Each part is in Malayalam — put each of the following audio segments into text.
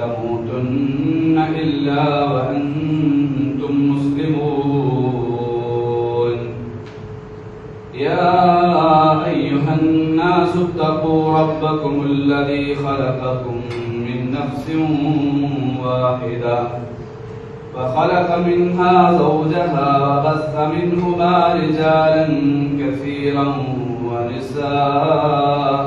تموتن إلا وأنتم مسلمون. يا أيها الناس اتقوا ربكم الذي خلقكم من نفس واحدة فخلق منها زوجها وبث منهما رجالا كثيرا ونساء.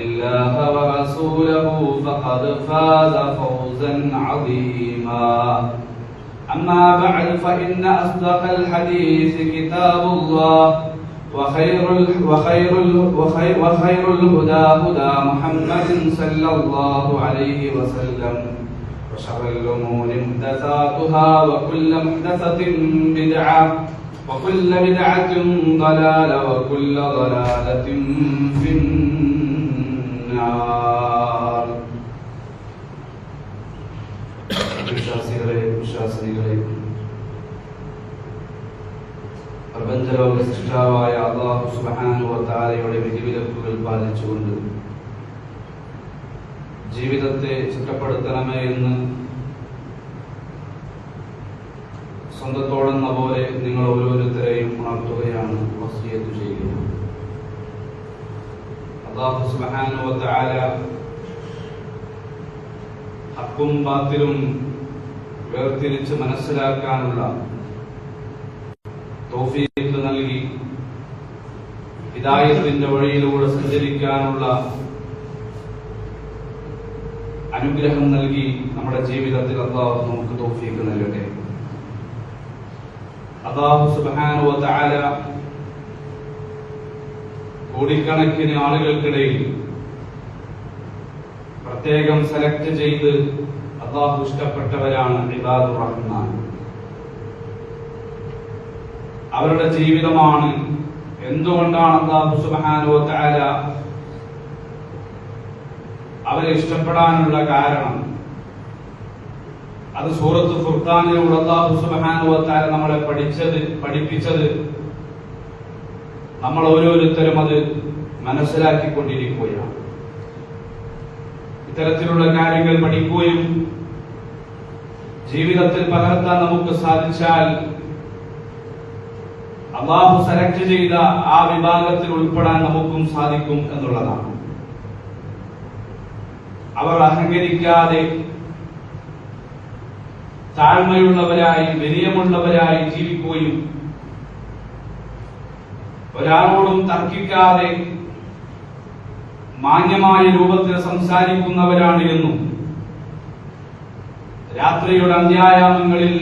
ورسوله فقد فاز فوزا عظيما. أما بعد فإن أصدق الحديث كتاب الله وخير ال وخير ال وخير, وخير الهدى هدى محمد صلى الله عليه وسلم. وشر الأمور محدثاتها وكل محدثة بدعة وكل بدعة ضلالة وكل ضلالة في النار. വിശ്വാസികളെ വിശ്വാസിനികളെ. പ്രപഞ്ചലോക സൃഷ്ടാവായ അള്ളാഹു സുബാനുവ താരയുടെ വിധിവിലക്കുകൾ പാലിച്ചുകൊണ്ട് ജീവിതത്തെ ചിട്ടപ്പെടുത്തണമേ എന്ന് സ്വന്തത്തോടെന്ന പോലെ നിങ്ങൾ ഓരോരുത്തരെയും ഉണർത്തുകയാണ് വസിയത്ത് ചെയ്യുന്നത്. അള്ളാഹു സുബാനുവ താര ഹക്കും ബാത്തിലും വേർതിരിച്ച് മനസ്സിലാക്കാനുള്ള തോഫീക്ക് നൽകി. ഹിതായത്തിന്റെ വഴിയിലൂടെ സഞ്ചരിക്കാനുള്ള അനുഗ്രഹം നൽകി നമ്മുടെ ജീവിതത്തിൽ അള്ളാഹു നമുക്ക് തോഫീക്ക് നൽകട്ടെ. അള്ളാഹു സുബാനുവ താര കോടിക്കണക്കിന് ആളുകൾക്കിടയിൽ പ്രത്യേകം സെലക്ട് ചെയ്ത് അള്ളാഹു ഇഷ്ടപ്പെട്ടവരാണ് ഇബാദുർ റഹ്മാൻ. അവരുടെ ജീവിതമാണ് എന്തുകൊണ്ടാണ് അള്ളാഹു സുബാനോ താര അവരെ ഇഷ്ടപ്പെടാനുള്ള കാരണം? അത് സൂറത്ത് ഫുർഖാനിലൂടെ അള്ളാഹു സുബാനോ താര നമ്മളെ പഠിച്ചത് പഠിപ്പിച്ചത് നമ്മൾ ഓരോരുത്തരും അത് മനസ്സിലാക്കിക്കൊണ്ടിരിക്കുകയാണ്. ഇത്തരത്തിലുള്ള കാര്യങ്ങൾ പഠിക്കുകയും ജീവിതത്തിൽ പകർത്താൻ നമുക്ക് സാധിച്ചാൽ അള്ളാഹു സെലക്ട് ചെയ്ത ആ വിഭാഗത്തിൽ ഉൾപ്പെടാൻ നമുക്കും സാധിക്കും എന്നുള്ളതാണ്. അവർ അഹങ്കരിക്കാതെ താഴ്മയുള്ളവരായി വിനയമുള്ളവരായി ജീവിക്കുകയും ഒരാളോടും തർക്കിക്കാതെ മാന്യമായ രൂപത്തിൽ സംസാരിക്കുന്നവരാണ് എന്നും രാത്രിയുടെ അന്ത്യായാമങ്ങളിൽ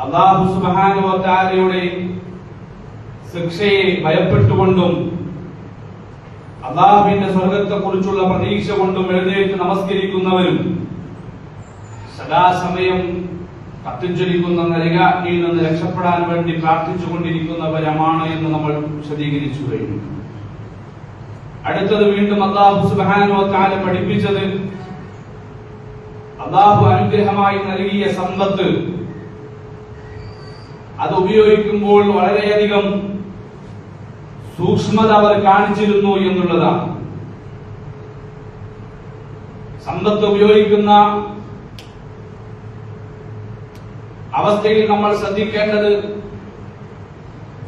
അള്ളാഹു സുബാനുവത്താലയുടെ ശിക്ഷയെ ഭയപ്പെട്ടുകൊണ്ടും അള്ളാഹുവിന്റെ സ്വർഗത്തെ കുറിച്ചുള്ള പ്രതീക്ഷ കൊണ്ടും എഴുന്നേറ്റ് നമസ്കരിക്കുന്നവരും സദാസമയം കത്തിജ്വലിക്കുന്ന നരകാഗ്നിയിൽ നിന്ന് രക്ഷപ്പെടാൻ വേണ്ടി പ്രാർത്ഥിച്ചുകൊണ്ടിരിക്കുന്നവരമാണ് എന്ന് നമ്മൾ വിശദീകരിച്ചു കഴിഞ്ഞു. അടുത്തത് വീണ്ടും അള്ളാഹു സുബാനോ താല പഠിപ്പിച്ചത് അള്ളാഹു അനുഗ്രഹമായി നൽകിയ സമ്പത്ത് അത് ഉപയോഗിക്കുമ്പോൾ വളരെയധികം സൂക്ഷ്മത അവർ കാണിച്ചിരുന്നു എന്നുള്ളതാണ്. സമ്പത്ത് ഉപയോഗിക്കുന്ന അവസ്ഥയിൽ നമ്മൾ ശ്രദ്ധിക്കേണ്ടത്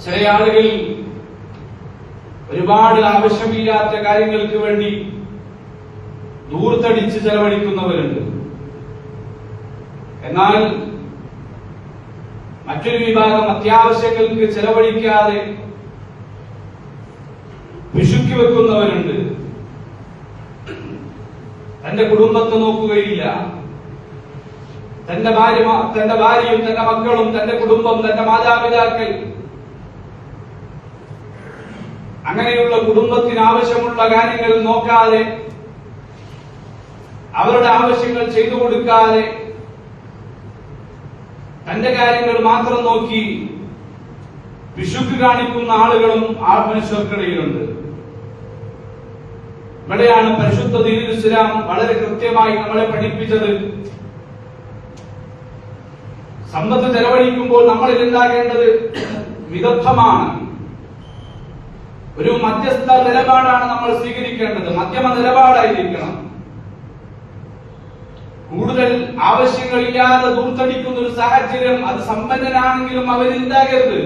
ചില ആളുകൾ ഒരുപാട് ആവശ്യമില്ലാത്ത കാര്യങ്ങൾക്ക് വേണ്ടി ദൂർത്തടിച്ച് ചെലവഴിക്കുന്നവരുണ്ട്. എന്നാൽ മറ്റൊരു വിഭാഗം അത്യാവശ്യങ്ങൾക്ക് ചെലവഴിക്കാതെ പിശുക്കി വെക്കുന്നവരുണ്ട് തന്റെ കുടുംബത്തെ നോക്കുകയില്ല. തന്റെ ഭാര്യ തന്റെ ഭാര്യയും തന്റെ മക്കളും തന്റെ കുടുംബം തന്റെ മാതാപിതാക്കൾ അങ്ങനെയുള്ള കുടുംബത്തിന് ആവശ്യമുള്ള കാര്യങ്ങൾ നോക്കാതെ അവരുടെ ആവശ്യങ്ങൾ ചെയ്തു കൊടുക്കാതെ തന്റെ കാര്യങ്ങൾ മാത്രം നോക്കി പിശുക്ക് കാണിക്കുന്ന ആളുകളും ആ മനുഷ്യർക്കിടയിലുണ്ട്. ഇവിടെയാണ് പരിശുദ്ധ ദീനുൽ ഇസ്ലാം വളരെ കൃത്യമായി നമ്മളെ പഠിപ്പിച്ചത്. സമ്പത്ത് ചെലവഴിക്കുമ്പോൾ നമ്മളിൽ ഉണ്ടാകേണ്ടത് വിദഗ്ധമാണ്. ഒരു മധ്യസ്ഥ നിലപാടാണ് നമ്മൾ സ്വീകരിക്കേണ്ടത്. മധ്യമ നിലപാടായിരിക്കണം. കൂടുതൽ ആവശ്യങ്ങളില്ലാതെ ദൂർത്തടിക്കുന്ന ഒരു സാഹചര്യം അത് സമ്പന്നനാണെങ്കിലും അവരുണ്ടാകരുത്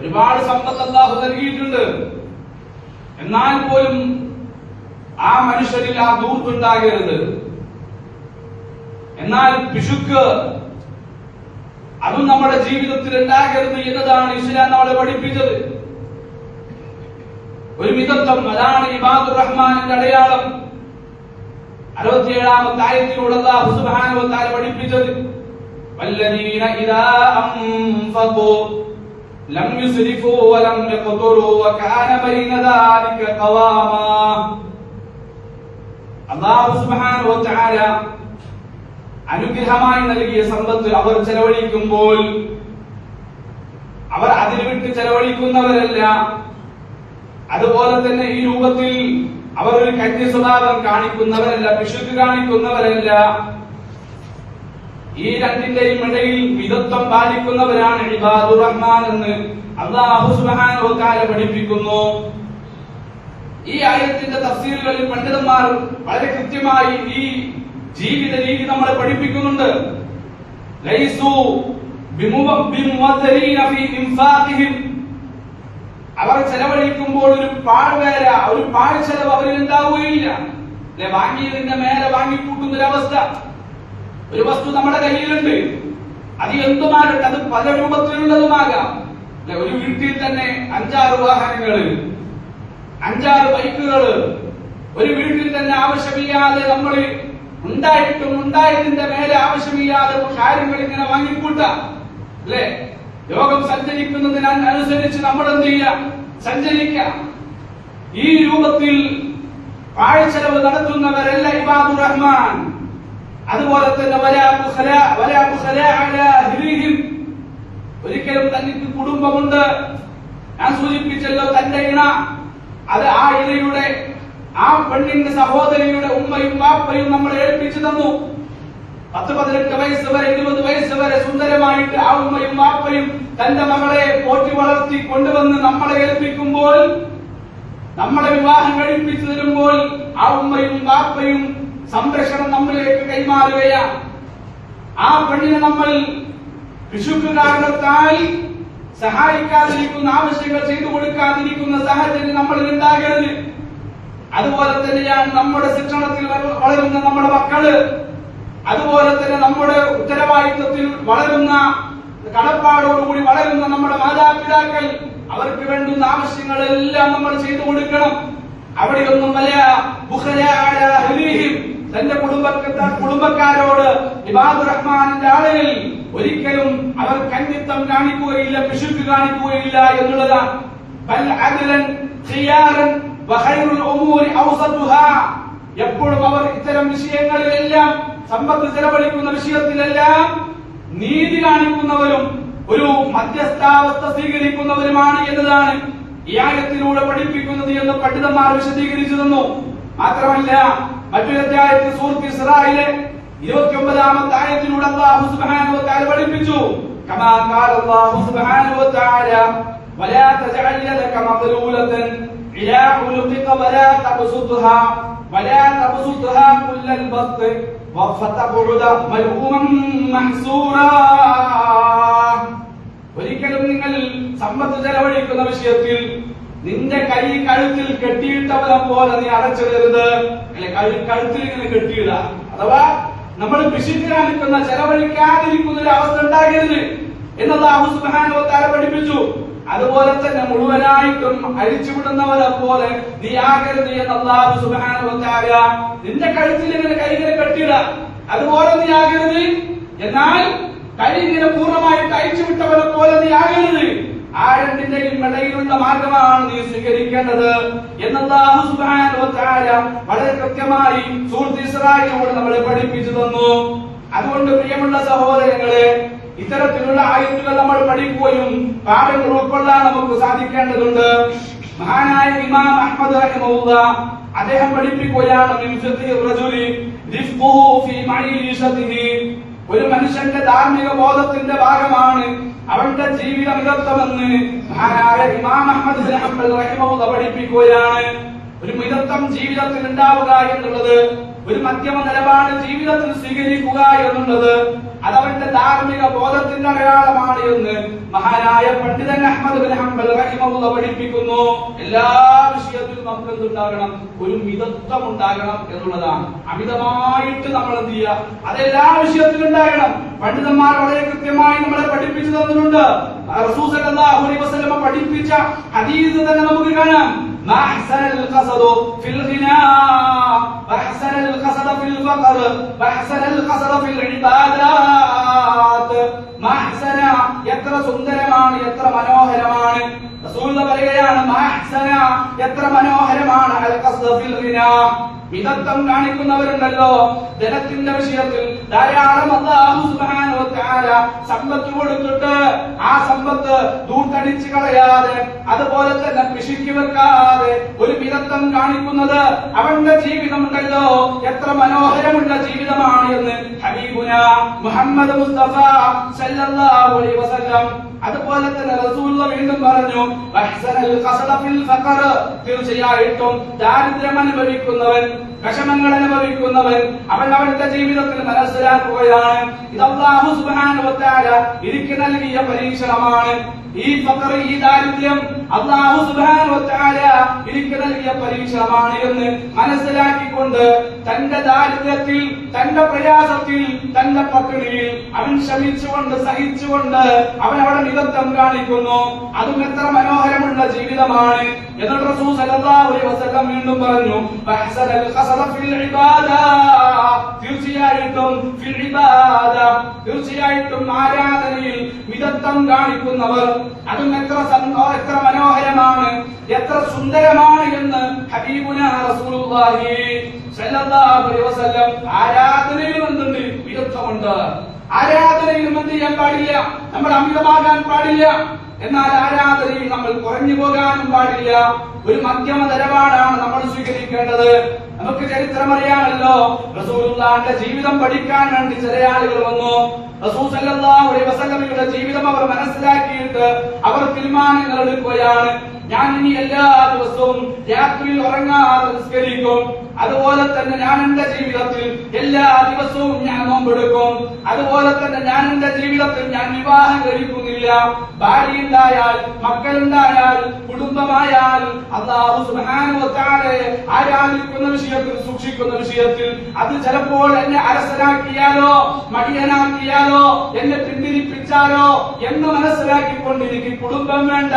ഒരുപാട് സമ്പത്ത് അള്ളാഹു നൽകിയിട്ടുണ്ട്. എന്നാൽ പോലും ആ മനുഷ്യരിൽ ആ ദൂർത്തുണ്ടാകരുത്. എന്നാൽ പിശുക്ക് അതും നമ്മുടെ ജീവിതത്തിൽ ഉണ്ടാകരുത് എന്നതാണ് ഇസ്ലാം നമ്മളെ പഠിപ്പിച്ചത്. ഒരു മിതത്വം അതാണ് ഇബാദുർ റഹ്മാനിന്റെ അടയാളം. അറുപത്തിയേഴാമത്തെ ആയത്തിലൂടെ അല്ലാഹു സുബ്ഹാനഹു വ തആല പഠിപ്പിച്ചത് വല്ലദീന ഇദാ ബൈന ദാലിക ഖവാമ. സുബ്ഹാനഹു വ തആല അനുഗ്രഹമായി നൽകിയ സമ്പത്ത് അവർ ചെലവഴിക്കുമ്പോൾ അവർ അതിൽ വിട്ട് ചെലവഴിക്കുന്നവരല്ല. അതുപോലെ തന്നെ ഈ രൂപത്തിൽ അവർ ഒരു കന്യ സ്വഭാവം കാണിക്കുന്നവരല്ല പിശുക്ക് കാണിക്കുന്നവരല്ല. ഈ രണ്ടിന്റെയും ഇടയിൽ വിധത്വം പാലിക്കുന്നവരാണ് ഇബാദുർ റഹ്മാൻ എന്ന് അള്ളാഹു തആല പഠിപ്പിക്കുന്നു. ഈ ആയത്തിന്റെ തഫ്സീലുകളിൽ പണ്ഡിതന്മാർ വളരെ കൃത്യമായി ഈ ജീവിത രീതി നമ്മളെ പഠിപ്പിക്കുന്നുണ്ട്. ലൈസു ബിമുവ- ബിമുവദ്ദലീന ഫീ ഇൻഫാഖിഹിം അവർ ചെലവഴിക്കുമ്പോൾ ഒരു പാഴ്വേര ഒരു പാഴ് ചെലവ് അവരിൽ ഉണ്ടാവുകയില്ല. അല്ലെ വാങ്ങിയതിന്റെ മേലെ വാങ്ങിക്കൂട്ടുന്ന ഒരു വസ്തു നമ്മുടെ കയ്യിലുണ്ട്. അത് എന്തുമാകട്ടെ അത് പല രൂപത്തിലുള്ളതുമാകാം. അല്ലെ ഒരു വീട്ടിൽ തന്നെ അഞ്ചാറ് വാഹനങ്ങൾ അഞ്ചാറ് ബൈക്കുകൾ ഒരു വീട്ടിൽ തന്നെ ആവശ്യമില്ലാതെ നമ്മൾ ഉണ്ടായിട്ടും ഉണ്ടായതിന്റെ മേലെ ആവശ്യമില്ലാതെ കാര്യങ്ങൾ ഇങ്ങനെ വാങ്ങിക്കൂട്ടാം. അല്ലേ ലോകം സഞ്ചരിക്കുന്നതിനനുസരിച്ച് നമ്മൾ എന്ത് ചെയ്യാം സഞ്ചരിക്കാം. ഈ രൂപത്തിൽ പാഴ്ചെലവ് നടത്തുന്നവരല്ല ഇബാദു റഹ്മാൻ. അതുപോലെ തന്നെ ഒരിക്കലും തനിക്ക് കുടുംബമുണ്ട്. ഞാൻ സൂചിപ്പിച്ചല്ലോ തന്റെ ഇണ. അത് ആ ഇണയുടെ ആ പെണ്ണിന്റെ സഹോദരിയുടെ ഉമ്മയും വാപ്പയും നമ്മളെ ഏൽപ്പിച്ചു തന്നു. പത്ത് പതിനെട്ട് വയസ്സ് വരെ ഇരുപത് വയസ്സ് വരെ സുന്ദരമായിട്ട് ആ ഉമ്മയും വാപ്പയും തന്റെ മകളെ പോറ്റി വളർത്തി കൊണ്ടുവന്ന് നമ്മളെ ഏൽപ്പിക്കുമ്പോൾ നമ്മളെ വിവാഹം കഴിപ്പിച്ചു തരുമ്പോൾ ആ ഉമ്മയും വാപ്പയും സംരക്ഷണം നമ്മളിലേക്ക് കൈമാറുകയാണ് ആ പെണ്ണിനെ നമ്മൾ പിശുക്ക് കാരണത്താൽ സഹായിക്കാതിരിക്കുന്ന ആവശ്യങ്ങൾ ചെയ്തു കൊടുക്കാതിരിക്കുന്ന സാഹചര്യം നമ്മളിൽ ഉണ്ടാകരുത്. അതുപോലെ തന്നെയാണ് നമ്മുടെ ശിക്ഷണത്തിൽ വളരുന്ന നമ്മുടെ മക്കൾ. അതുപോലെ തന്നെ നമ്മുടെ ഉത്തരവാദിത്വത്തിൽ വളരുന്ന കടപ്പാടോടുകൂടി വളരുന്ന നമ്മുടെ മാതാപിതാക്കൾ അവർക്ക് വേണ്ടുന്ന ആവശ്യങ്ങളെല്ലാം നമ്മൾ ചെയ്തു കൊടുക്കണം. അവിടെയൊന്നും വലിയ തന്റെ കുടുംബത്തെ കുടുംബക്കാരോട് ഇബാദു റഹ്മാന്റെ ആളുകൾ ഒരിക്കലും അവർ കന്നിത്തം കാണിക്കുകയില്ല പിശുക്ക് കാണിക്കുകയില്ല എന്നുള്ളതാണ്. എപ്പോഴും അവർ ഇത്തരം വിഷയങ്ങളിലെല്ലാം സമ്പത്ത് ചെലവഴിക്കുന്ന വിഷയത്തിലെല്ലാം നീതി കാണിക്കുന്നവരും ഒരു മധ്യസ്ഥാവസ്ഥ സ്വീകരിക്കുന്നവരുമാണ് എന്നതാണ് ഈ ആയത്തിലൂടെ പഠിപ്പിക്കുന്നത് എന്ന് പണ്ഡിതന്മാർ വിശദീകരിച്ചു തന്നു മാത്രമല്ല മറ്റൊരു അധ്യായത്തിൽ സൂറത്ത് ഇസ്രായിലെ ഇരുപത്തി ഒമ്പതാമത്തെ ആയത്തിലൂടെ അള്ളാഹു സുബ്ഹാനഹു വതആല പഠിപ്പിച്ചു. കമാ ഖാല അല്ലാഹു സുബ്ഹാനഹു വതആല വലാ തജഅൽ ലക മഖ്ലൂലതൻ വലാ തബ്സുത്ഹാ വലാ തബ്സുത്ഹാ കുല്ലൽ ബസ്ത്. ഒരിക്കലും നിങ്ങൾ സമ്പത്ത് ചെലവഴിക്കുന്ന വിഷയത്തിൽ നിന്റെ കൈ കഴുത്തിൽ കെട്ടിയിട്ടവനെ പോലെ നീ അടച്ചിടരുത്. അല്ലെ കഴുത്തിൽ ഇങ്ങനെ കെട്ടിയിട. അഥവാ നമ്മൾ പിശുക്കാനിക്കുന്ന ചെലവഴിക്കാതിരിക്കുന്ന ഒരു അവസ്ഥ ഉണ്ടാകരുത്. വ തആല പഠിപ്പിച്ചു. അതുപോലെ തന്നെ മുഴുവനായിട്ടും അഴിച്ചുവിടുന്നവരെ പോലെ നീ ആകരുത് എന്ന് അള്ളാഹു സുബ്ഹാനഹുവതാല നിന്റെ കഴുത്തിൽ ഇങ്ങനെ കൈകളെ കെട്ടിയിട. അതുപോലെ നീ ആകരുത്. എന്നാൽ കൈ ഇങ്ങനെ പൂർണമായിട്ട് അയച്ചുവിട്ടവരെ പോലെ നീ ആകരുത്. ആ രണ്ടിന്റെയും ഇടയിലുള്ള മാർഗമാണ് നീ സ്വീകരിക്കേണ്ടത് എന്നല്ലാഹു തആല വളരെ കൃത്യമായി സൂറത്ത് ഇസ്രായേലിനോട് നമ്മളെ പഠിപ്പിച്ചു തന്നു. അതുകൊണ്ട് പ്രിയമുള്ള സഹോദരങ്ങളെ ഇത്തരത്തിലുള്ള ആയത്തുകൾ നമ്മൾ പഠിക്കുകയും പാഠങ്ങൾ ഉൾക്കൊള്ളാൻ നമുക്ക് സാധിക്കേണ്ടതുണ്ട്. മഹാനായ ഇമാം അഹമ്മദ് റഹിമഹുല്ല അദ്ദേഹം പഠിപ്പിക്കുകയാണ് ഒരു മനുഷ്യന്റെ ധാർമ്മിക ബോധത്തിന്റെ ഭാഗമാണ് അവന്റെ ജീവിത മിതത്വമെന്ന് മഹാനായ ഇമാം അഹമ്മദ് റഹിമഹുല്ല പഠിപ്പിക്കുകയാണ്. ഒരു മിതത്വം ജീവിതത്തിൽ ഉണ്ടാവുക എന്നുള്ളത് ഒരു മധ്യമ നിലപാട് ജീവിതത്തിൽ സ്വീകരിക്കുക എന്നുള്ളത് അതവന്റെ ധാർമ്മിക ബോധത്തിന്റെ അടയാളമാണ് എന്ന് മഹാനായ പണ്ഡിതൻ അഹമ്മദ് ബിൻ ഹംബൽ റഹിമുള്ള പഠിപ്പിക്കുന്നു. എല്ലാ വിഷയത്തിലും നമുക്ക് എന്തുണ്ടാകണം? ഒരു മിതത്വം ഉണ്ടാകണം എന്നുള്ളതാണ്. അമിതമായിട്ട് നമ്മൾ എന്ത് ചെയ്യുക? അതെല്ലാ വിഷയത്തിലും ഉണ്ടാകണം. പണ്ഡിതന്മാർ വളരെ കൃത്യമായി നമ്മളെ പഠിപ്പിച്ചു തന്നിട്ടുണ്ട്. പഠിപ്പിച്ച അതീത് തന്നെ നമുക്ക് കാണാം. ما أحسن القصد في الغناء وأحسن القصد في الفقر وأحسن القصد في العبادات ما أحسن എത്ര സുന്ദരമാണ് എത്ര മനോഹരമാണ് റസൂൽ പറയുകയാണ് മാ അഹ്സന എത്ര മനോഹരമാണ് അൽ ഖസ്ദ ഫിൽ ഗിനാ മിതത്വം കാണിക്കുന്നവരുണ്ടല്ലോ ധനത്തിന്റെ വിഷയത്തിൽ ധാരാളം അല്ലാഹു സുബ്ഹാനഹു വ സമ്പത്ത് കൊടുത്തിട്ട് ആ സമ്പത്ത് ദൂർത്തടിച്ചു കളയാതെ അതുപോലെ തന്നെ കൃഷിക്ക് വെക്കാതെ ഒരു വിദഗ്ധം കാണിക്കുന്നത് അവന്റെ ജീവിതമുണ്ടല്ലോ. എത്ര മനോഹരമുള്ള ജീവിതമാണ് എന്ന് ഹബീബുന മുഹമ്മദ് മുസ്തഫ സല്ലല്ലാഹു അലൈഹി വസല്ലം അതുപോലെ തന്നെ റസൂലുള്ള വീണ്ടും പറഞ്ഞു തീർച്ചയായിട്ടും ദാരിദ്ര്യം അനുഭവിക്കുന്നവൻ വിഷമങ്ങൾ അനുഭവിക്കുന്നവൻ അവൻ അവന്റെ ജീവിതത്തിൽ മനസ്സിലാക്കുകയാണ് ഇത് വ തആല എനിക്ക് നൽകിയ പരീക്ഷണമാണ്. ഈ ഫഖർ ഈ ദാരിദ്ര്യം അള്ളാഹു സുബാനുവത്താര എനിക്ക് നൽകിയ പരീക്ഷണമാണ് എന്ന് മനസ്സിലാക്കിക്കൊണ്ട് തന്റെ ദാരിദ്ര്യത്തിൽ തന്റെ പ്രയാസത്തിൽ തന്റെ പട്ടിണിയിൽ അവൻ ക്ഷമിച്ചുകൊണ്ട് സഹിച്ചുകൊണ്ട് അവൻ അവിടെ മിതത്വം കാണിക്കുന്നു അതും എത്ര മനോഹരമുള്ള ജീവിതമാണ്. എന്നിട്ട് റസൂൽ സല്ലല്ലാഹു വസല്ലം വീണ്ടും പറഞ്ഞു വഹ്സനൽ ഖസദ ഫിൽ ഇബാദ. തീർച്ചയായിട്ടും ഫിൽ ഇബാദ. തീർച്ചയായിട്ടും ആരാധനയിൽ മിതത്വം കാണിക്കുന്നവർ അതും എത്ര എത്ര മനോഹരമാണ് എത്ര സുന്ദരമാണ് എന്ന് ഹബീബുന റസൂലുള്ളാഹി സല്ലല്ലാഹു അലൈഹി വസല്ലം ആരാധനയിൽ എന്തുണ്ട് മിതത്വമുണ്ട്. ആരാധനയിലും എന്ത് ചെയ്യാൻ പാടില്ല നമ്മൾ അമിതമാകാൻ പാടില്ല. എന്നാൽ ആരാധനയിൽ നമ്മൾ കുറഞ്ഞു പോകാനും പാടില്ല. ഒരു മധ്യമ നിലപാടാണ് നമ്മൾ സ്വീകരിക്കേണ്ടത്. നമുക്ക് ചരിത്രം അറിയാമല്ലോ. റസൂലുള്ളാന്റെ ജീവിതം പഠിക്കാൻ വേണ്ടി ചില ആളുകൾ വന്നു. റസൂൽ സല്ലല്ലാഹു അലൈഹി വസല്ലമയുടെ ജീവിതം അവർ മനസ്സിലാക്കിയിട്ട് അവർ തീരുമാനങ്ങൾ എടുക്കുകയാണ് ഞാൻ ഇനി എല്ലാ ദിവസവും രാത്രിയിൽ ഉറങ്ങാതെ നിസ്കരിക്കും. അതുപോലെ തന്നെ ഞാൻ എന്റെ ജീവിതത്തിൽ എല്ലാ ദിവസവും ഞാൻ നോമ്പെടുക്കും. അതുപോലെ തന്നെ ഞാൻ എന്റെ ജീവിതത്തിൽ ഞാൻ വിവാഹം കഴിക്കുന്നില്ല. ഭാര്യ ഉണ്ടായാൽ മക്കളുണ്ടായാൽ കുടുംബമായാൽ അള്ളാഹു സുബ്ഹാനഹു വ തആല ആരാധിക്കുന്ന വിഷയത്തിൽ സൂക്ഷിക്കുന്ന വിഷയത്തിൽ അത് ചിലപ്പോൾ എന്നെ അരസനാക്കിയാലോ മടിയനാക്കിയാലോ എന്നെ പിന്തിരിപ്പിച്ചാലോ എന്ന് മനസ്സിലാക്കിക്കൊണ്ട് എനിക്ക് കുടുംബം വേണ്ട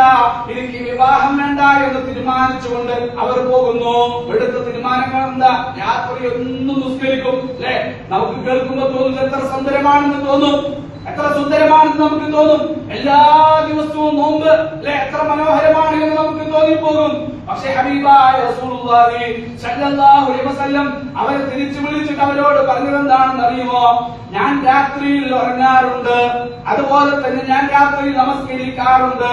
എനിക്ക് വിവാഹം വേണ്ട എന്ന് തീരുമാനിച്ചുകൊണ്ട് അവർ പോകുന്നു. എടുത്ത തീരുമാനങ്ങൾ എന്താ? രാത്രി ഒന്നും നിസ്കരിക്കും അല്ലെ? നമുക്ക് കേൾക്കുമ്പോ തോന്നുന്നു എത്ര സുന്ദരമാണെന്ന് തോന്നും. എത്ര സുന്ദരമാണെന്ന് നമുക്ക് തോന്നും. എല്ലാ ദിവസവും നോമ്പ് അല്ലെ? എത്ര മനോഹരമാണ് എന്ന് നമുക്ക് തോന്നിപ്പോകും. പക്ഷെ ഹബീബായ റസൂലുള്ളാഹി അലൈഹി വസല്ലം അവരെ തിരിച്ചു വിളിച്ചിട്ട് അവരോട് പറഞ്ഞതെന്താണെന്ന് അറിയുമോ? ഞാൻ രാത്രിയിൽ ഉറങ്ങാറുണ്ട്. അതുപോലെ തന്നെ ഞാൻ രാത്രിയിൽ നമസ്കരിക്കാറുണ്ട്.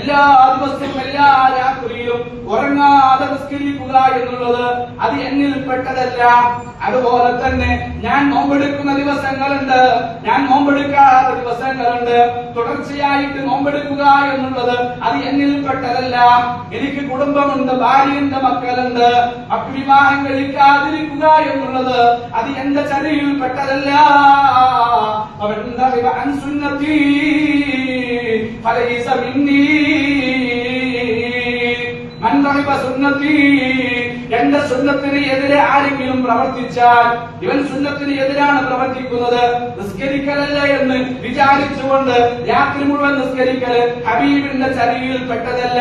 എല്ലാ ദിവസവും എല്ലാ രാത്രിയിലും ഉറങ്ങാതെ നമസ്കരിക്കുക എന്നുള്ളത് അത് എന്നിൽ പെട്ടതല്ല. അതുപോലെ തന്നെ ഞാൻ നോമ്പെടുക്കുന്ന ദിവസങ്ങളുണ്ട്. ഞാൻ നോമ്പെടുക്കാത്ത ദിവസങ്ങളുണ്ട്. തുടർച്ചയായിട്ട് നോമ്പെടുക്കുക എന്നുള്ളത് അത് എന്നിൽ പെട്ടതല്ല. എനിക്ക് കുടുംബം മക്കളുണ്ട് ഭാര്യയുണ്ട് മക്കളുണ്ട്. വിവാഹം കഴിക്കാതിരിക്കുക എന്നുള്ളത് അത് എന്റെ ചരിയിൽ പെട്ടതല്ല അൻ സുന്നത്തി സുന്നത്തി. എന്റെ സുന്നത്തിന് എതിരെ ആരെങ്കിലും പ്രവർത്തിച്ചാൽ ഇവൻ സുന്നത്തിന് എതിരാണ് പ്രവർത്തിക്കുന്നത്. നിസ്കരിക്കലല്ല എന്ന് വിചാരിച്ചുകൊണ്ട് രാത്രി മുഴുവൻ നിസ്കരിക്കൽ ഹബീബിന്റെ ചരിയിൽ പെട്ടതല്ല.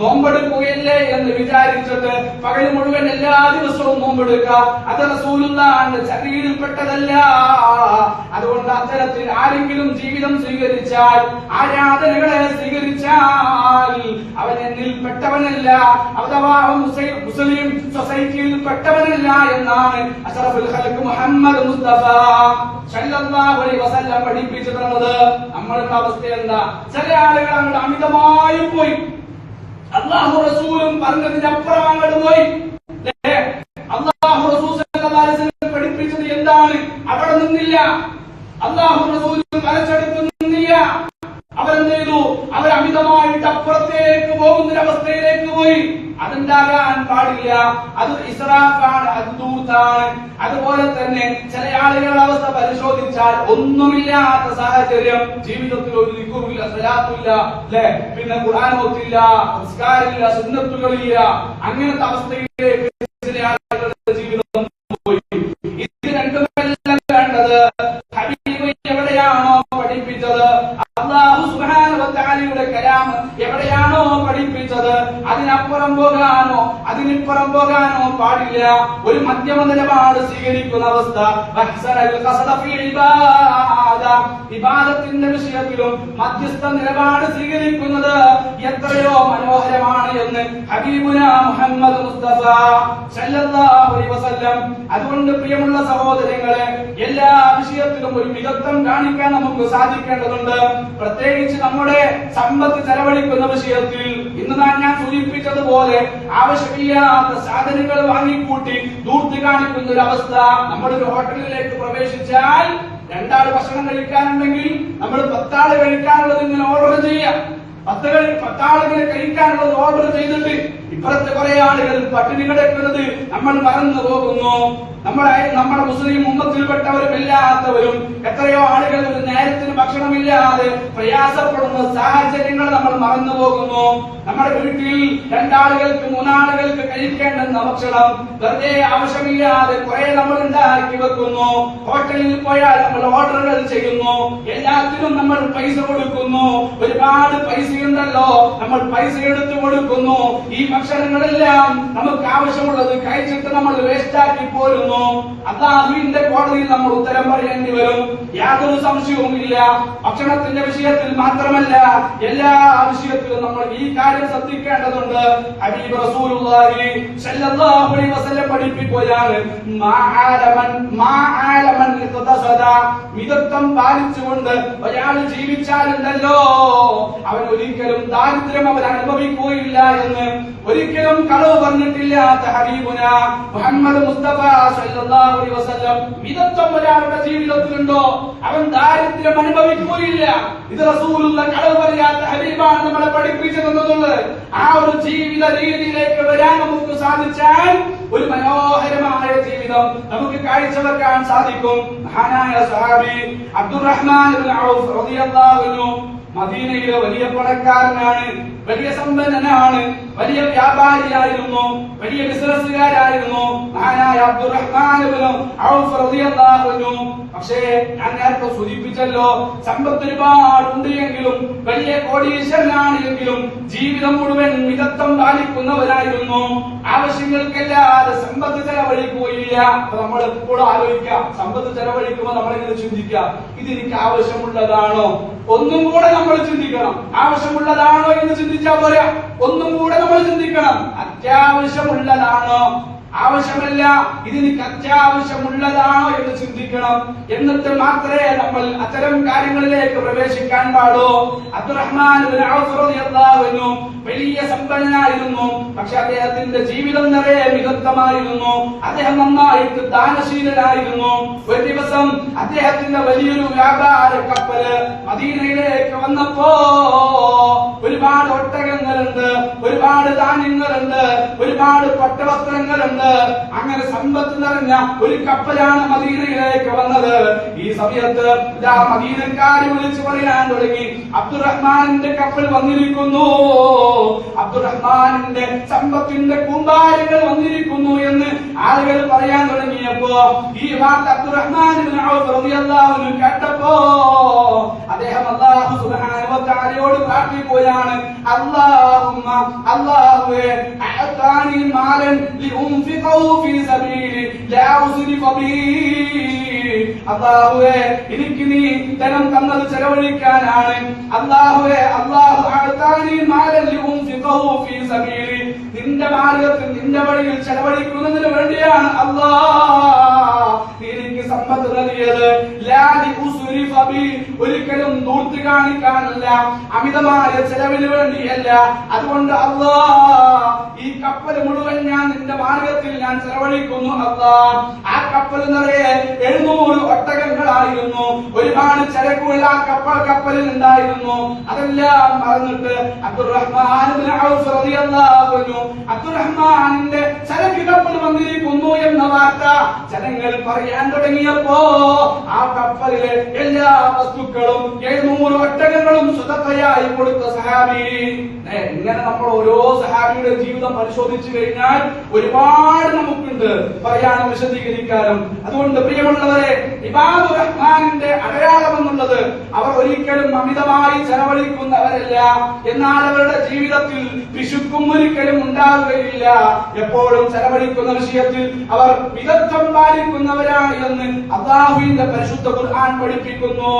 നോമ്പെടുക്കുകയല്ലേ എന്ന് വിചാരിച്ചിട്ട് പകൽ മുഴുവൻ എല്ലാ ദിവസവും നോമ്പെടുക്കാം അത് റസൂലുള്ളാന്റെ ചരിയിൽ പെട്ടതല്ല. അതുകൊണ്ട് അത്തരത്തിൽ ആരെങ്കിലും ജീവിതം സ്വീകരിച്ചാൽ ആരാധനകളെ സ്വീകരിച്ചാൽ അവൻ എന്നിൽ പെട്ടവനല്ല അഥവാ മുസ്ലിം സൊസൈറ്റിയിൽ പെട്ടവനല്ല എന്നാണ് അഷറഫുൽ ഖൽഖ് മുഹമ്മദ് മുസ്തഫ സല്ലല്ലാഹു അലൈഹി വസല്ലം പഠിപ്പിച്ചു തന്നത് നമ്മളുടെ അവസ്ഥ എന്താ? ചില ആളുകൾ അങ്ങോട്ട് അമിതമായി പോയി. അള്ളാഹു റസൂലും പറഞ്ഞതിനപ്പുറം അങ്ങോട്ട് പോയി? അള്ളാഹു റസൂൽ പഠിപ്പിച്ചത് എന്താണ്? അവിടെ നിന്നില്ല. അള്ളാഹു റസൂലും വരച്ചെടുത്ത് നിന്നില്ല അവരെന്ത് ചെയ്തു അവർ അമിതമായിട്ട് അപ്പുറത്തേക്ക് പോകുന്നൊരവസ്ഥയിലേക്ക് പോയി അതുണ്ടാകാൻ പാടില്ല. അത് ഇസ്രാഫാണ് അത് ദൂർത്താണ് അതുപോലെ തന്നെ ചില ആളുകളുടെ അവസ്ഥ പരിശോധിച്ചാൽ ഒന്നുമില്ലാത്ത സാഹചര്യം ജീവിതത്തിൽ ഒരു നിക്കുറില്ല സലാത്തില്ല അല്ലെ? പിന്നെ ഖുർആാനോത്തില്ല സംസ്കാരമില്ല സുന്നത്തുകളില്ല. അങ്ങനത്തെ അവസ്ഥയിലേക്ക് അതിനിപ്പുറം പോകാനോ പാടില്ല ഒരു മധ്യമ നിലപാട് സ്വീകരിക്കുന്ന അവസ്ഥ. വിവാദത്തിന്റെ വിഷയത്തിലും മധ്യസ്ഥ നിലപാട് സ്വീകരിക്കുന്നത് എത്രയോ മനോഹരമാണ് എന്ന് ഹബീബുന മുഹമ്മദ് മുസ്തഫ വസല്ലം. അതുകൊണ്ട് പ്രിയമുള്ള സഹോദരങ്ങളെ എല്ലാ വിഷയത്തിലും ഒരു മികത്വം കാണിക്കാൻ നമുക്ക് സാധിക്കേണ്ടതുണ്ട്. പ്രത്യേകിച്ച് നമ്മുടെ സമ്പത്ത് ചെലവഴിക്കുന്ന വിഷയത്തിൽ ഇന്ന് ഞാൻ സൂചിപ്പിച്ചതുപോലെ ആവശ്യമില്ലാത്ത സാധനങ്ങൾ വാങ്ങിക്കൂട്ടി ദൂർത്ത് കാണിക്കുന്ന ഒരു അവസ്ഥ. നമ്മൾ ഒരു ഹോട്ടലിലേക്ക് പ്രവേശിച്ചാൽ രണ്ടാൾ ഭക്ഷണം കഴിക്കാനുണ്ടെങ്കിൽ നമ്മൾ പത്താൾ കഴിക്കാനുള്ളത് ഇങ്ങനെ ഓർഡർ ചെയ്യാം. പത്ത് പത്താളിങ്ങനെ കഴിക്കാനുള്ളത് ഓർഡർ ചെയ്തിട്ട് ഇപ്പുറത്തെ കുറെ ആളുകൾ പട്ടിണി കിടക്കുന്നത് നമ്മൾ മറന്നു പോകുന്നു. നമ്മുടെ നമ്മുടെ മുസ്ലിം ഉമ്മത്തിൽപ്പെട്ടവരും ഇല്ലാത്തവരും എത്രയോ ആളുകൾ ഒരു നേരത്തിന് ഭക്ഷണമില്ലാതെ പ്രയാസപ്പെടുന്ന സാഹചര്യങ്ങൾ നമ്മൾ മറന്നു പോകുന്നു. നമ്മുടെ വീട്ടിൽ രണ്ടാളുകൾക്ക് മൂന്നാളുകൾക്ക് കഴിക്കേണ്ടുന്ന ഭക്ഷണം വെറുതെ ആവശ്യമില്ലാതെ കുറെ നമ്മൾ ഉണ്ടാക്കി വെക്കുന്നു. ഹോട്ടലിൽ പോയാൽ നമ്മൾ ഓർഡറുകൾ ചെയ്യുന്നു. എല്ലാത്തിനും നമ്മൾ പൈസ കൊടുക്കുന്നു. ഒരുപാട് പൈസയുണ്ടല്ലോ. നമ്മൾ പൈസ എടുത്തു കൊടുക്കുന്നു. ഈ ഭക്ഷണങ്ങളെല്ലാം നമുക്ക് ആവശ്യമുള്ളത് കഴിച്ചിട്ട് നമ്മൾ വേസ്റ്റാക്കി പോരുന്നു. അള്ളാഹുവിന്റെ കോടതിയിൽ നമ്മൾ ഉത്തരം പറയേണ്ടി വരും. യാതൊരു സംശയവും ഇല്ല ഭക്ഷണത്തിന്റെ വിഷയത്തിൽ മാത്രമല്ല എല്ലാ വിഷയത്തിലും നമ്മൾ ഈ കാര്യം ശ്രദ്ധിക്കേണ്ടതുണ്ട്. ഹബീബ് റസൂലുള്ളാഹി അലൈഹി വസല്ലം പഠിപ്പിക്കുകയാണ് മിതത്വം പാലിച്ചുകൊണ്ട് ഒരാൾ ജീവിച്ചാലുണ്ടല്ലോ. അവൻ ഒരിക്കലും ദാരിദ്ര്യം അവൻ അനുഭവിക്കുകയില്ല എന്ന് ഒരിക്കലും കളവ് പറഞ്ഞിട്ടില്ലാത്ത ഹബീബുന. മുഹമ്മദ് മുസ്തഫ സല്ലല്ലാഹു അലൈഹി വസല്ലം മിതത്വം ഒരാളുടെ ജീവിതത്തിലുണ്ടോ? അവൻ ദാരിദ്ര്യം അനുഭവിക്കുകയില്ല ഇത് റസൂലുള്ള കളവ് പറയാത്ത ഹബീബാണ് നമ്മളെ പഠിപ്പിച്ചു തന്നത് ആ ഒരു ജീവിത രീതിയിലേക്ക് വരാൻ നമുക്ക് സാധിച്ചാൽ ഒരു മനോഹരമായ ജീവിതം നമുക്ക് കാഴ്ചവെക്കാൻ സാധിക്കും. മഹാനായ സഹാബി അബ്ദുറഹ്മാൻ റളിയല്ലാഹു അൻഹു മദീനയിലെ വലിയ പണക്കാരനാണ് വലിയ സമ്പന്നനാണ് വലിയ വ്യാപാരിയായിരുന്നു വലിയ ബിസിനസ്സുകാരായിരുന്നു അബ്ദുറഹ്മാൻ ഔഫ് റളിയല്ലാഹു അൻഹു പക്ഷേ ഞാൻ നേരത്തെ സൂചിപ്പിച്ചല്ലോ സമ്പത്ത് ഒരുപാടുണ്ട് എങ്കിലും വലിയ കോടീശ്വരനാണ് എങ്കിലും ജീവിതം മുഴുവൻ മിതത്വം പാലിക്കുന്നവരായിരുന്നു. ആവശ്യങ്ങൾക്കല്ലാതെ സമ്പത്ത് ചെലവഴിക്കുകയില്ല. അപ്പൊ നമ്മൾ എപ്പോഴും ആലോചിക്കാം സമ്പത്ത് ചെലവഴിക്കുമ്പോൾ നമ്മളിങ്ങനെ ചിന്തിക്കാം ഇതെനിക്ക് ആവശ്യമുള്ളതാണോ? ഒന്നും കൂടെ നമ്മൾ ചിന്തിക്കണം. ആവശ്യമുള്ളതാണോ എന്ന് ചിന്തിച്ചാൽ പോരാ. ഒന്നും കൂടെ നമ്മൾ ചിന്തിക്കണം. അത്യാവശ്യമുള്ളതാണോ? ആവശ്യമല്ല ഇതിന് അത്യാവശ്യമുള്ളതാണോ എന്ന് ചിന്തിക്കണം. എന്നിട്ട് മാത്രമേ നമ്മൾ അത്തരം കാര്യങ്ങളിലേക്ക് പ്രവേശിക്കാൻ പാടൂ. അബ്ദുറഹ്മാൻ വലിയ സമ്പന്നനായിരുന്നു. പക്ഷെ അദ്ദേഹത്തിന്റെ ജീവിതം നിറയെ മിതത്വമായിരുന്നു അദ്ദേഹം നന്നായിട്ട് ദാനശീലനായിരുന്നു. ഒരു ദിവസം അദ്ദേഹത്തിന്റെ വലിയൊരു വ്യാപാര കപ്പൽ മദീനയിലേക്ക് വന്നപ്പോ ഒരുപാട് ഒട്ടകങ്ങളുണ്ട് ഒരുപാട് ധാന്യങ്ങളുണ്ട് ഒരുപാട് പട്ടവസ്ത്രങ്ങളുണ്ട്. അങ്ങനെ സമ്പത്ത് നിറഞ്ഞ ഒരു കപ്പലാണ് മദീനയിലേക്ക് വന്നത്. ഈ സമയത്ത് മദീനക്കാര് വിളിച്ചു പറയാൻ തുടങ്ങി. അബ്ദുറഹ്മാനിന്റെ കപ്പൽ വന്നിരിക്കുന്നു. അബ്ദുറഹ്മാനിന്റെ സമ്പത്തിന്റെ കൂമ്പാരങ്ങൾ വന്നിരിക്കുന്നു എന്ന് ആളുകൾ പറയാൻ തുടങ്ങിയപ്പോ ഈ വാർത്ത അബ്ദുറഹ്മാൻ കേട്ടപ്പോ അദ്ദേഹം അല്ലാഹു സുബാനോട് പ്രാർത്ഥിക്കുകയാണ്. അല്ലാഹുവേ അഅതാനി മാലൻ ലിഉൻഫിഖഹു ഫീ സബീലി ലാ ഉസ്രിഫ ഫബീ അല്ലാഹുവേ എനിക്ക് നീ ധനം തന്നത് ചെലവഴിക്കാനാണ്. ഫീ സബീലി. നിന്റെ മാർഗത്തിൽ നിന്റെ വഴിയിൽ ചെലവഴിക്കുന്നതിന് വേണ്ടിയാണ് എനിക്ക് സമ്പത്ത് നൽകിയത് ഒരിക്കലും ദൂർത്ത് കാണിക്കാനല്ല അമിതമായ ചെലവിന് വേണ്ടിയല്ല. അതുകൊണ്ട് അള്ളാ ഈ കപ്പൽ മുഴുവൻ ഞാൻ നിന്റെ മാർഗത്തിൽ ഞാൻ ചെലവഴിക്കുന്നു അള്ളാ. ആ കപ്പൽ നിറയെ എഴുന്നൂറ് ഒട്ടകങ്ങളായിരുന്നു. ഒരുപാട് ചരക്കുകൾ ആ കപ്പൽ കപ്പലിൽ ഉണ്ടായിരുന്നു. അതെല്ലാം പറഞ്ഞിട്ട് അബ്ദുറഹ്മാൻ അബ്ദുറഹ്മാനിന്റെ ചരക്ക് കപ്പൽ വന്നിരിക്കുന്നു എന്ന വാർത്ത ജനങ്ങൾ പറയാൻ തുടങ്ങിയപ്പോ ആ കപ്പലിലെ എല്ലാ വസ്തുക്കളും എഴുന്നൂറ് ഒട്ടകങ്ങളും സ്വതത്തയായി കൊടുത്ത സഹാബി. ഇങ്ങനെ നമ്മൾ ഓരോ സഹാബിയുടെ ജീവിതം പരിശോധിച്ചു കഴിഞ്ഞാൽ ഒരുപാട് നമുക്കുണ്ട് പറയാനും വിശദീകരിക്കാനും. അതുകൊണ്ട് പ്രിയമുള്ളവരെ ഇബാദു റഹ്മാനിന്റെ അടയാളം എന്നുള്ളത് അവർ ഒരിക്കലും അമിതമായി ചെലവഴിക്കുന്നവരല്ല. എന്നാൽ അവരുടെ ജീവിതത്തിൽ പിശുക്കും ഒരിക്കലും ഉണ്ടാകുകയില്ല എപ്പോഴും ചെലവഴിക്കുന്ന വിഷയത്തിൽ അവർ വിദഗ്ധം പാലിക്കുന്നവരാണ് എന്ന് അള്ളാഹുവിന്റെ പരിശുദ്ധ ഖുർആൻ പഠിപ്പിക്കുന്നു.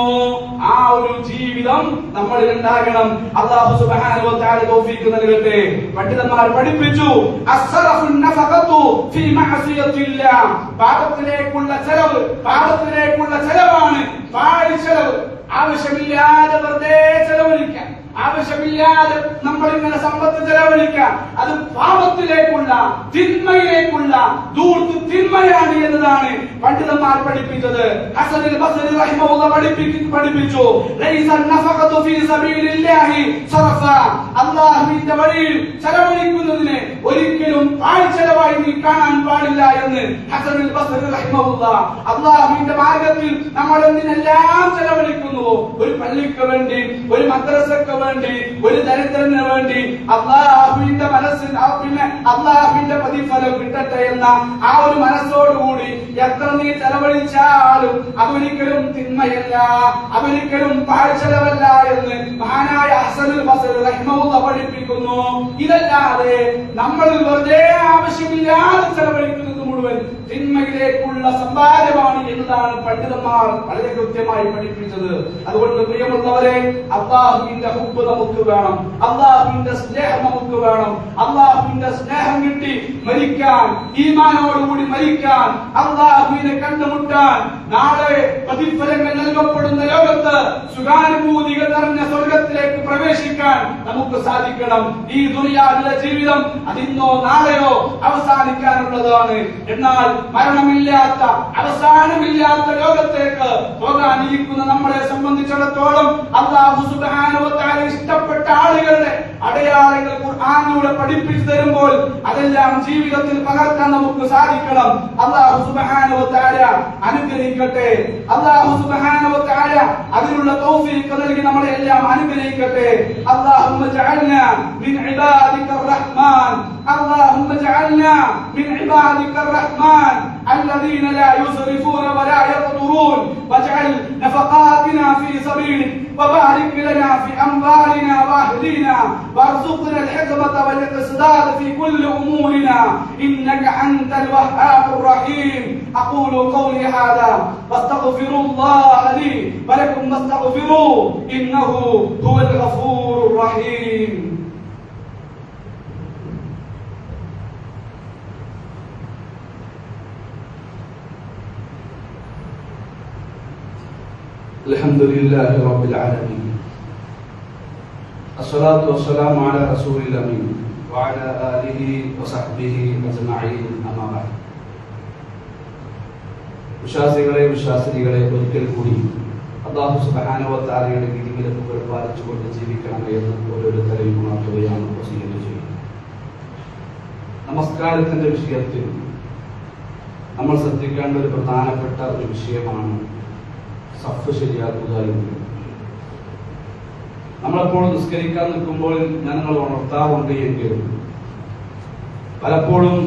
ആ ഒരു ജീവിതം നമ്മളിൽ ഉണ്ടാകണം. അള്ളാഹു സുബ്ഹാനഹു തആല തൗഫീഖ് നൽകട്ടെ. പണ്ഡിതന്മാർ പഠിപ്പിച്ചു അസ്സറഫുൻ നഫഖതു ഫീ മഅസിയത്തില്ലാ. പാപത്തിലേക്കുള്ള ചെലവ് പാപത്തിലേക്കുള്ള ചെലവാണ്. പാഴ് ചെലവ്. ആവശ്യമില്ലാതെ വെറുതെ ചെലവഴിക്കാൻ ആവശ്യമില്ലാതെ നമ്മൾ ഇങ്ങനെ സമ്പത്ത് ചെലവഴിക്കാം. അത് പാപത്തിലേക്കുള്ള തിന്മയിലേക്കുള്ള ദൂർത്ത് തിന്മയാണ് എന്നതാണ് പണ്ഡിതന്മാർ പഠിപ്പിച്ചത്. ഹസനിൽ ബസ്രി പഠിപ്പിച്ചു. ലൈസ ഫീ സബീലില്ലാഹി സറഫ അല്ലാഹുവിന്റെ വഴിയിൽ ചെലവഴിക്കുന്നതിനെ ഒരിക്കലും ആഴ്ചലവായി നീ കാണാൻ പാടില്ല എന്ന് ഹസനുൽ അല്ലാഹുവിന്റെ മാർഗത്തിൽ നമ്മൾ എന്തിനെല്ലാം ചെലവഴിക്കുന്നുവോ ഒരു പള്ളിക്ക് വേണ്ടി ഒരു മദ്രസക്ക് വേണ്ടി ഒരു ദരിദ്രന് വേണ്ടി അള്ളാഹുവിന്റെ മനസ്സിൽ പിന്നെ അള്ളാഹുവിന്റെ പ്രതിഫലം കിട്ടട്ടെ എന്ന ആ ഒരു മനസ്സോടുകൂടി എത്ര നീ ചെലവഴിച്ചാലും അതൊരിക്കലും തിന്മയല്ല അതൊരിക്കലും പാഴ്ചലവല്ല എന്ന് മഹാനായ ഹസനുൽ ബസർ റഹ്മഹുല്ല പഠിപ്പിക്കുന്നു. ഇതല്ലാതെ നമ്മൾ വെറുതെ ആവശ്യമില്ലാതെ ചെലവഴിക്കുന്നത് മുഴുവൻ തിന്മയിലേക്കുള്ള സമ്പാദ്യമാണ് എന്നതാണ് പണ്ഡിതന്മാർ വളരെ കൃത്യമായി പഠിപ്പിച്ചത്. അതുകൊണ്ട് പ്രിയമുള്ളവരെ അള്ളാഹുവിന്റെ ഹുബ് നമുക്ക് വേണം. അള്ളാഹുവിന്റെ സ്നേഹം നമുക്ക് വേണം. അള്ളാഹുവിന്റെ സ്നേഹം കിട്ടി മരിക്കാൻ ഈമാനോടുകൂടി മരിക്കാൻ അള്ളാഹുവിനെ കണ്ടുമുട്ടാൻ നാളെ പ്രതിഫലങ്ങൾ നൽകപ്പെടുന്ന സുഖാനുഭൂതികൾ നിറഞ്ഞ സ്വർഗത്തിലേക്ക് പ്രവേശിക്കാൻ നമുക്ക് സാധിക്കണം. ഈ ദുനിയാവിലെ ജീവിതം അതിന്നോ നാളെയോ അവസാനിക്കാനുള്ളതാണ്. എന്നാൽ മരണമില്ലാത്ത അവസാനമില്ലാത്ത ലോകത്തേക്ക് പോകാനിരിക്കുന്ന നമ്മളെ സംബന്ധിച്ചിടത്തോളം അള്ളാഹു സുഖാനുഭവത്താലെ ഇഷ്ടപ്പെട്ട ആളുകളുടെ അടയാളങ്ങൾ ഖുർആനിലൂടെ പഠിപ്പിച്ചു തരുമ്പോൾ അതെല്ലാം ജീവിതത്തിൽ പകർത്താൻ നമുക്ക് സാധിക്കണം അള്ളാഹു സുബ്ഹാനഹു വ തആല അനുഗ്രഹിക്കട്ടെ അള്ളാഹു സുബ്ഹാനഹു വ തആല അതിനുള്ള തൗഫീഖ് നൽകി നമ്മളെ എല്ലാം അനുഗ്രഹിക്കട്ടെ اللهم اجعلنا من عبادك الرحمن اللهم اجعلنا من عبادك الرحمن الذين لا يسرفون ولا يقدرون. واجعل نفقاتنا في سبيلك وبارك لنا في أموالنا وأهلنا وارزقنا الحكمة والاقتصاد في كل أمورنا. إنك أنت الوهاب الرحيم. أقول قولي هذا. واستغفر الله لي ولكم فاستغفروه إنه هو الغفور الرحيم. الحمد لله رب العالمين الصلاة والسلام على رسول الأمين وعلى آله وصحبه أجمعين أما بعد വിശ്വാസികളെ വിശ്വാസിനികളെ ഒരിക്കൽ കൂടി അള്ളാഹു സുബാനുവത്താലയുടെ വിധിവിലക്കുകൾ പാലിച്ചുകൊണ്ട് ജീവിക്കണം എന്ന് ഓരോരുത്തരെയും ഉണർത്തുകയാണ് വസീയത്ത് ചെയ്യുന്നത് നമസ്കാരത്തിന്റെ വിഷയത്തിൽ നമ്മൾ ശ്രദ്ധിക്കേണ്ട ഒരു പ്രധാനപ്പെട്ട ഒരു വിഷയമാണ് സഫ് ശരിയാക്കുക നമ്മളെപ്പോൾ നിസ്കരിക്കാൻ നിൽക്കുമ്പോൾ ഞാൻ നിങ്ങൾ ഉണർത്താറുണ്ട് എങ്കിൽ പലപ്പോഴും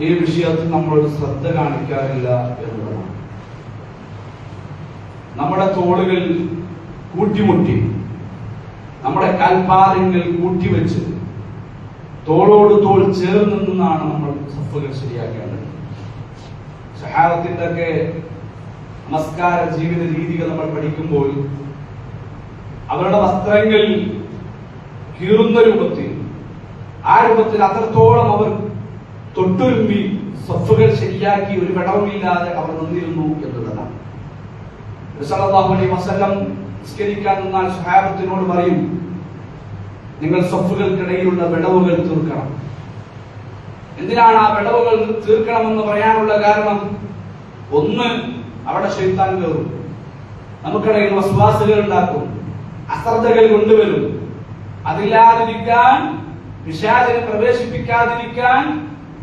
ഈ വിഷയത്തിൽ നമ്മളൊരു ശ്രദ്ധ കാണിക്കാറില്ല എന്നുള്ളതാണ് നമ്മുടെ തോളുകൾ കൂട്ടിമുട്ടി നമ്മുടെ കാൽപാദങ്ങൾ കൂട്ടിവെച്ച് തോളോട് തോൾ ചേർന്ന് നിന്നാണ് നമ്മൾ സഫുകൾ ശരിയാക്കേണ്ടത്. സഹാബത്തിന്റെ ഒക്കെ നമസ്കാര ജീവിത രീതികൾ നമ്മൾ പഠിക്കുമ്പോൾ അവരുടെ വസ്ത്രങ്ങൾ കീറുന്ന രൂപത്തിൽ ആ രൂപത്തിൽ അത്രത്തോളം അവർ തൊട്ടുരുമ്പി സഫുകൾ ശരിയാക്കി ഒരു വിടവുമില്ലാതെ അവർ നിന്നിരുന്നു എന്നുള്ളതാണ്. അലൈഹി വസല്ലം നിസ്കരിക്കാൻ നിന്നാൽ സഹാബത്തിനോട് പറയും നിങ്ങൾ സഫുകൾക്കിടയിലുള്ള വിടവുകൾ തീർക്കണം. എന്തിനാണ് ആ വിടവുകൾ തീർക്കണമെന്ന് പറയാനുള്ള കാരണം? ഒന്ന് അവിടെ ശൈത്താൻ കയറും. നമുക്കിടയിൽ വസ്വാസുകൾ ഉണ്ടാക്കും. അശ്രദ്ധകൾ കൊണ്ടുവരും. അതില്ലാതിരിക്കാൻ പിശാചിനെ പ്രവേശിപ്പിക്കാതിരിക്കാൻ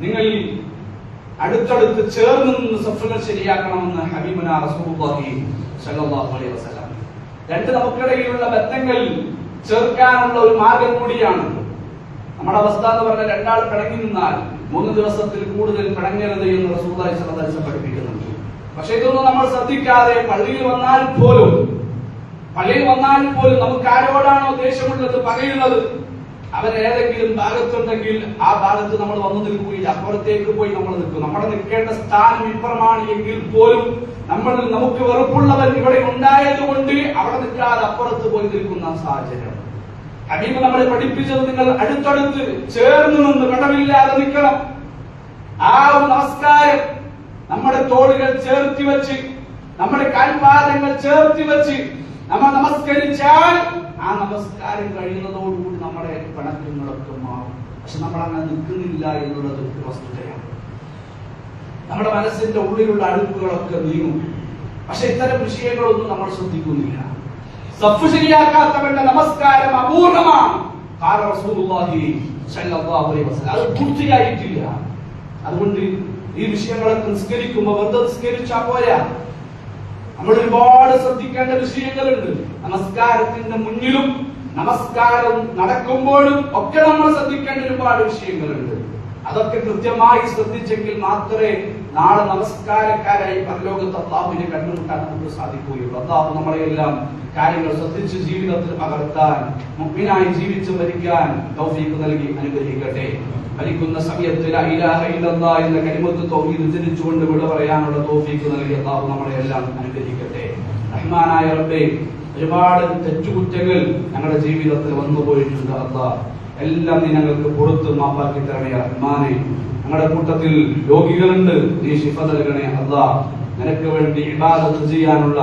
നിങ്ങൾ അടുത്തടുത്ത് ചേർന്ന് നിന്ന് സഫുകൾ ശരിയാക്കണമെന്ന് ഹബീബുന റസൂലുള്ളാഹി വസല്ലം. രണ്ട് നമുക്കിടയിലുള്ള ബന്ധങ്ങൾ ചേർക്കാനുള്ള ഒരു മാർഗം കൂടിയാണ്. നമ്മുടെ അവസ്ഥ എന്ന് പറഞ്ഞാൽ രണ്ടാൾ പിണങ്ങി നിന്നാൽ മൂന്ന് ദിവസത്തിൽ കൂടുതൽ പിണങ്ങരുത് എന്ന് റസൂലുള്ളാഹി പഠിപ്പിക്കുന്നുണ്ട് പക്ഷെ ഇതൊന്നും നമ്മൾ ശ്രദ്ധിക്കാതെ പള്ളിയിൽ വന്നാൽ പോലും പള്ളിയിൽ വന്നാൽ പോലും നമുക്ക് ആരോടാണോ ദേഷ്യമുള്ളത് പകയുള്ളത് അവൻ ഏതെങ്കിലും ഭാഗത്തുണ്ടെങ്കിൽ ആ ഭാഗത്ത് നമ്മൾ വന്നു നിൽക്കുകയില്ല. അപ്പുറത്തേക്ക് പോയി നമ്മൾ നിൽക്കും. നമ്മുടെ നിൽക്കേണ്ട സ്ഥാനം ഇപ്പുറമാണ് എങ്കിൽ പോലും നമ്മൾ നമുക്ക് വെറുപ്പുള്ളവൻ ഇവിടെ ഉണ്ടായതുകൊണ്ട് അവിടെ നിൽക്കാതെ അപ്പുറത്ത് പോയി നിൽക്കുന്ന സാഹചര്യം. ഹബീബ് നമ്മളെ പഠിപ്പിച്ചത് നിങ്ങൾ അടുത്തടുത്ത് ചേർന്ന് നിന്ന് കടമില്ലാതെ നിൽക്കണം. ആ ഒരു നമസ്കാരം നമ്മുടെ തോളുകൾ ചേർത്തി വെച്ച് നമ്മുടെ കാൽപാദങ്ങൾ ചേർത്തി വെച്ച് നമ്മൾ നമസ്കരിച്ചാൽ ആ നമസ്കാരം കഴിയുന്നതോടുകൂടി നമ്മുടെ പിണക്കങ്ങളൊക്കെ മാറും. പക്ഷെ നമ്മൾ അങ്ങനെ നിൽക്കുന്നില്ല എന്നുള്ളത് ഒരു വസ്തുതയാണ്. നമ്മുടെ മനസ്സിന്റെ ഉള്ളിലുള്ള അടുക്കുകളൊക്കെ നീങ്ങും പക്ഷെ ഇത്തരം വിഷയങ്ങളൊന്നും നമ്മൾ ശ്രദ്ധിക്കുന്നില്ല. സഫ് ശരിയാക്കാത്തവന്റെ നമസ്കാരം അപൂർണമാണ്. അത് പൂർത്തിയായിട്ടില്ല. അതുകൊണ്ട് ഈ വിഷയങ്ങളെ നിസ്കരിക്കുമ്പോൾ വെറുതെ നിസ്കരിച്ചാ പോരാ. നമ്മൾ ഒരുപാട് ശ്രദ്ധിക്കേണ്ട വിഷയങ്ങളുണ്ട്. നമസ്കാരത്തിന്റെ മുന്നിലും നമസ്കാരം നടക്കുമ്പോഴും ഒക്കെ നമ്മൾ ശ്രദ്ധിക്കേണ്ട ഒരുപാട് വിഷയങ്ങളുണ്ട്. അതൊക്കെ കൃത്യമായി ശ്രദ്ധിച്ചെങ്കിൽ മാത്രമേ നാളെ നമസ്കാരക്കാരായി പരലോകത്ത് അള്ളാഹുവിനെ കണ്ടുമുട്ടാൻ നമുക്ക് സാധിക്കുകയുള്ളൂ. അള്ളാഹു നമ്മളെല്ലാം കാര്യങ്ങൾ ശ്രദ്ധിച്ച് ജീവിതത്തിൽ പകർത്താൻ മുഗ്മിനായി ജീവിച്ചു മരിക്കാൻ തൗഫീഖ് നൽകി അനുഗ്രഹിക്കട്ടെ. മരിക്കുന്ന സമയത്ത് എന്ന കരിമത്ത് തൗഹീദ് ഉദ്ധരിച്ചുകൊണ്ട് വിട പറയാനുള്ള തൗഫീഖ് നൽകി അള്ളാഹു നമ്മളെ എല്ലാം അനുഗ്രഹിക്കട്ടെ. റഹ്മാനായ റബ്ബേ ഒരുപാട് തെറ്റുകുറ്റങ്ങൾ ഞങ്ങളുടെ ജീവിതത്തിൽ വന്നു പോയിട്ടുണ്ട് എല്ലാം നീ ഞങ്ങൾക്ക് പുറത്ത് മാപ്പാക്കി തരണേ റഹ്മാനെ. ഞങ്ങളുടെ കൂട്ടത്തിൽ രോഗികളുണ്ട് നീ ശിഫ നൽകണേ അള്ളാഹ് നിനക്ക് വേണ്ടി ഇബാദത്ത് ചെയ്യാനുള്ള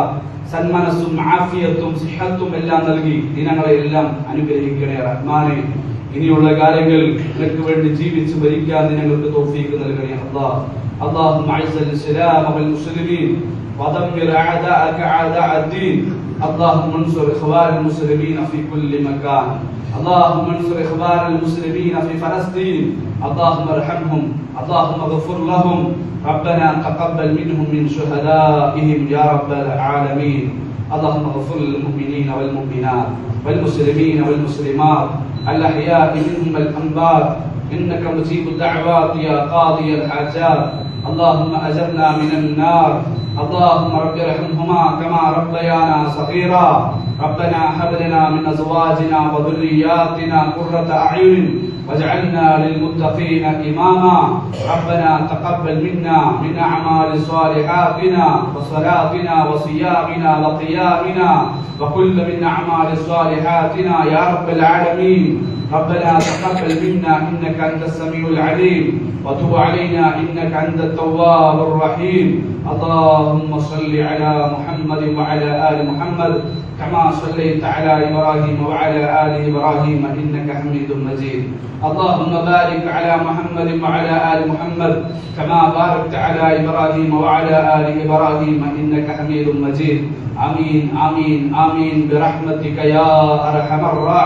സന്മനസ്സും ആഫിയത്തും സിഹത്തും എല്ലാം നൽകി ദിനങ്ങളെ എല്ലാം അനുഗ്രഹിക്കണേ റഹ്മാനെ. ഇനിയുള്ള കാര്യങ്ങൾ നിനക്ക് വേണ്ടി ജീവിച്ച് ഭരിക്കാൻ നീ ഞങ്ങൾക്ക് തൗഫീഖ് നൽകണേ അള്ളാഹ് اللهم اعز الاسلام والمسلمين ودمر اعداءك اعداء الدين اللهم انصر اخوان المسلمين في كل مكان اللهم انصر اخوان المسلمين في فلسطين اللهم ارحمهم اللهم اغفر لهم ربنا تقبل منهم من شهدائهم يا رب العالمين اللهم اغفر للمؤمنين والمؤمنات والمسلمين والمسلمات الأحياء منهم والاموات إنك مجيب الدعوات يا قاضي الحاجات. اللهم أجرنا من النار. اللهم رب ارحمهما كما ربيانا صغيرا. ربنا هب لنا من أزواجنا وذرياتنا قرة أعين. واجعلنا للمتقين إماما. ربنا تقبل منا من أعمال صالحاتنا وصلاتنا وصيامنا وقيامنا وكل من أعمال صالحاتنا يا رب العالمين. ربنا تقبل منا إنك أنت السميع العليم. وتب علينا إنك أنت التواب الرحيم. اللهم صل على محمد وعلى آل محمد كما صليت على إبراهيم وعلى آل إبراهيم إنك حميد مجيد. اللهم بارك على محمد وعلى آل محمد كما باركت على إبراهيم وعلى آل إبراهيم إنك حميد مجيد. آمين آمين آمين. برحمتك يا أرحم الراحمين.